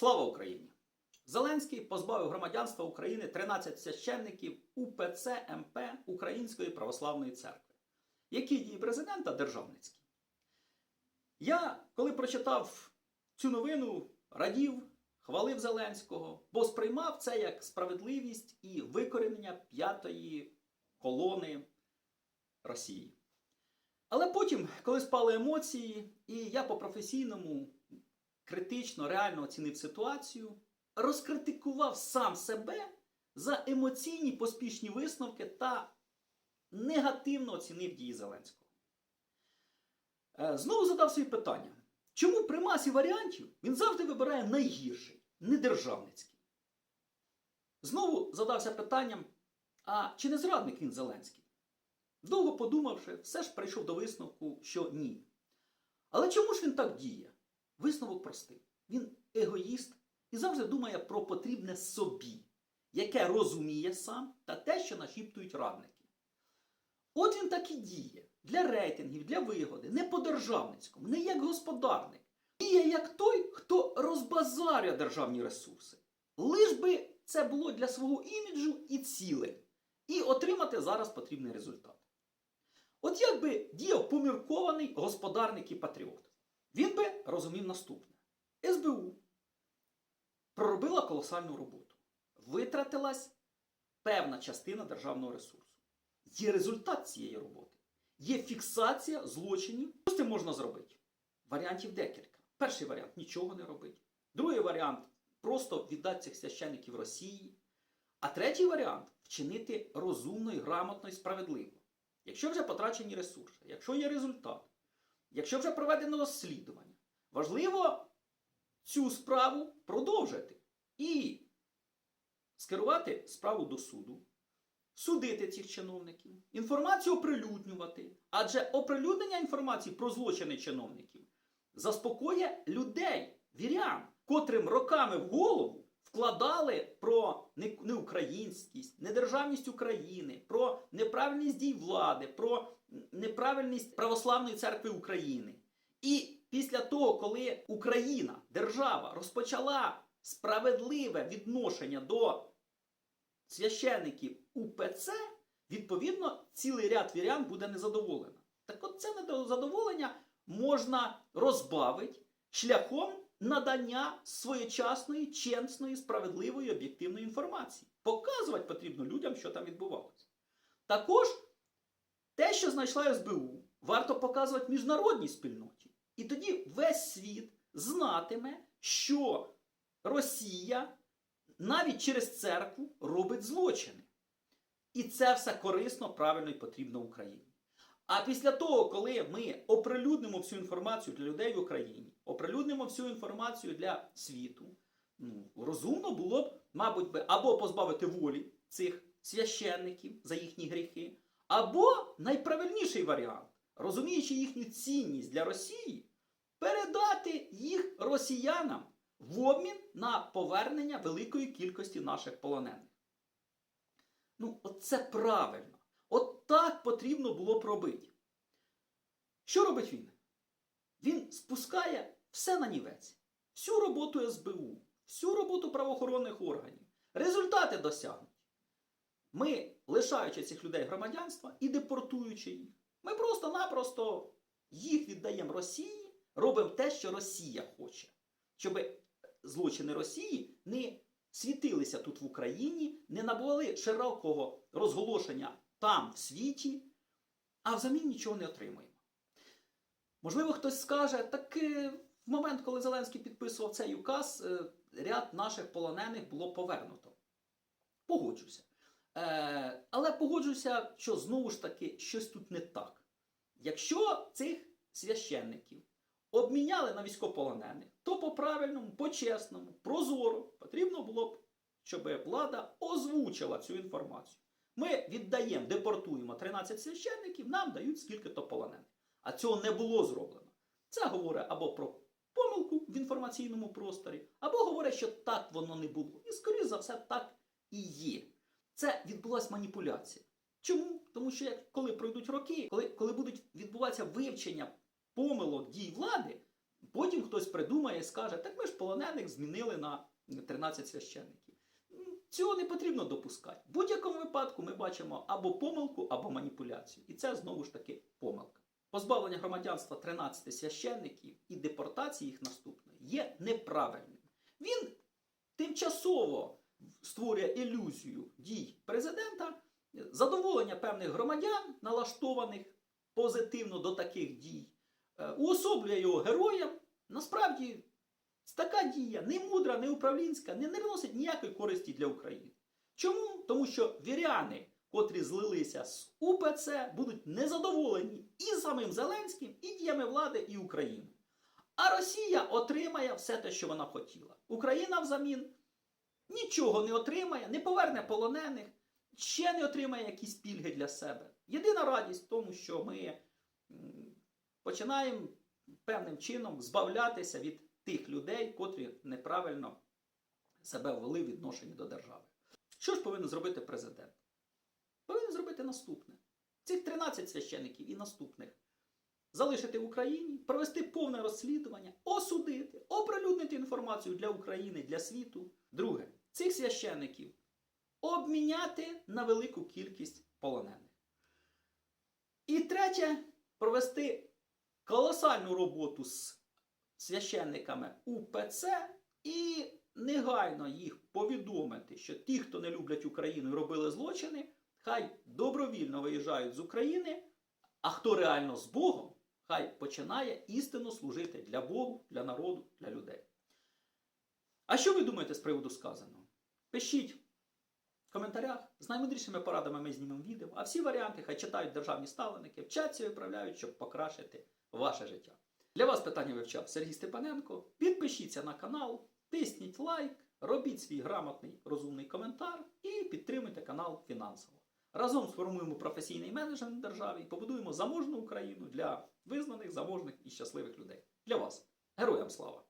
Слава Україні! Зеленський позбавив громадянства України 13 священників УПЦ МП Української православної церкви. Які дії президента державницькі? Я, коли прочитав цю новину, радів, хвалив Зеленського, бо сприймав це як справедливість і викорінення п'ятої колони Росії. Але потім, коли спали емоції, і я по професійному критично, реально оцінив ситуацію, розкритикував сам себе за емоційні поспішні висновки та негативно оцінив дії Зеленського. Е, Знову задав свої питання. Чому при масі варіантів він завжди вибирає найгірший, недержавницький? Знову задався питанням: а чи не зрадник він Зеленський? Довго подумавши, все ж прийшов до висновку, що ні. Але чому ж він так діє? Висновок простий. Він егоїст і завжди думає про потрібне собі, яке розуміє сам та те, що нашіптують радники. От він так і діє для рейтингів, для вигоди, не по-державницькому, не як господарник. Діє як той, хто розбазарює державні ресурси. Лиш би це було для свого іміджу і ціле, і отримати зараз потрібний результат. От як би діяв поміркований господарник і патріот, він би розумів наступне: СБУ проробила колосальну роботу, витратилась певна частина державного ресурсу. Є результат цієї роботи, є фіксація злочинів. Що з цим можна зробити? Варіантів декілька. Перший варіант нічого не робить. Другий варіант просто віддати цих священиків Росії. А третій варіант вчинити розумно і грамотно і справедливо. Якщо вже потрачені ресурси, якщо є результат, якщо вже проведено розслідування, важливо цю справу продовжити і скерувати справу до суду, судити цих чиновників, інформацію оприлюднювати. Адже оприлюднення інформації про злочини чиновників заспокоює людей, вірян, котрим роками в голову вкладали про не- неукраїнськість, недержавність України, про неправильність дій влади, про неправильність православної церкви України. І після того, коли Україна, держава, розпочала справедливе відношення до священиків УПЦ, відповідно, цілий ряд вірян буде незадоволено. Так от це незадоволення можна розбавити шляхом надання своєчасної, чесної, справедливої, об'єктивної інформації. Показувати потрібно людям, що там відбувалося. Також те, що знайшла СБУ, варто показувати міжнародній спільноті. І тоді весь світ знатиме, що Росія навіть через церкву робить злочини. І це все корисно, правильно і потрібно Україні. А після того, коли ми оприлюднимо всю інформацію для людей в Україні, оприлюднимо всю інформацію для світу, ну, розумно було б, мабуть, би, або позбавити волі цих священників за їхні гріхи, або найправильніший варіант, розуміючи їхню цінність для Росії, передати їх росіянам в обмін на повернення великої кількості наших полонених. Ну, от це правильно. От так потрібно було б робити. Що робить він? Він спускає все на нівець. Всю роботу СБУ, всю роботу правоохоронних органів. Результати досягнуть. Ми, лишаючи цих людей громадянства і депортуючи їх, ми просто-напросто їх віддаємо Росії, робимо те, що Росія хоче. Щоб злочини Росії не світилися тут в Україні, не набували широкого розголошення там, в світі, а взамін нічого не отримуємо. Можливо, хтось скаже, так в момент, коли Зеленський підписував цей указ, е, ряд наших полонених було повернуто. Погоджуся. Е, але погоджуся, що знову ж таки щось тут не так. Якщо цих священників обміняли на військовополонених, то по-правильному, по-чесному, прозоро потрібно було б, щоб влада озвучила цю інформацію. Ми віддаємо, депортуємо 13 священників, нам дають скільки-то полонених. А цього не було зроблено. Це говорить або про помилку в інформаційному просторі, або говорить, що так воно не було. І, скоріш за все, так і є. Це відбулася маніпуляція. Чому? Тому що коли пройдуть роки, коли, коли будуть відбуватися вивчення помилок дій влади, потім хтось придумає і скаже, так ми ж полонених змінили на 13 священників. Цього не потрібно допускати. В будь-якому випадку ми бачимо або помилку, або маніпуляцію. І це знову ж таки помилка. Позбавлення громадянства 13 священників і депортації їх наступної є неправильним. Він тимчасово створює ілюзію дій президента, задоволення певних громадян, налаштованих позитивно до таких дій, е, уособлює його героям. Насправді, така дія не мудра, не управлінська, не, приносить ніякої користі для України. Чому? Тому що віряни, котрі злилися з УПЦ, будуть незадоволені і самим Зеленським, і діями влади, і Україною. А Росія отримає все те, що вона хотіла. Україна взамін нічого не отримає, не поверне полонених, ще не отримає якісь пільги для себе. Єдина радість в тому, що ми починаємо певним чином збавлятися від тих людей, котрі неправильно себе ввели в відношенні до держави. Що ж повинен зробити президент? Повинен зробити наступне: цих 13 священиків і наступних залишити в Україні, провести повне розслідування, осудити, оприлюднити інформацію для України, для світу. Друге, цих священиків обміняти на велику кількість полонених. І третє, провести колосальну роботу з священниками УПЦ і негайно їх повідомити, що ті, хто не люблять Україну і робили злочини, хай добровільно виїжджають з України, а хто реально з Богом, хай починає істинно служити для Богу, для народу, для людей. А що ви думаєте з приводу сказаного? Пишіть в коментарях. З наймудрішими порадами ми знімемо відео, а всі варіанти хай читають державні ставленики, вчаться і виправляють, щоб покращити ваше життя. Для вас питання вивчав Сергій Степаненко. Підпишіться на канал, тисніть лайк, робіть свій грамотний розумний коментар і підтримуйте канал фінансово. Разом сформуємо професійний менеджмент державі і побудуємо заможну Україну для визнаних, заможних і щасливих людей. Для вас. Героям слава!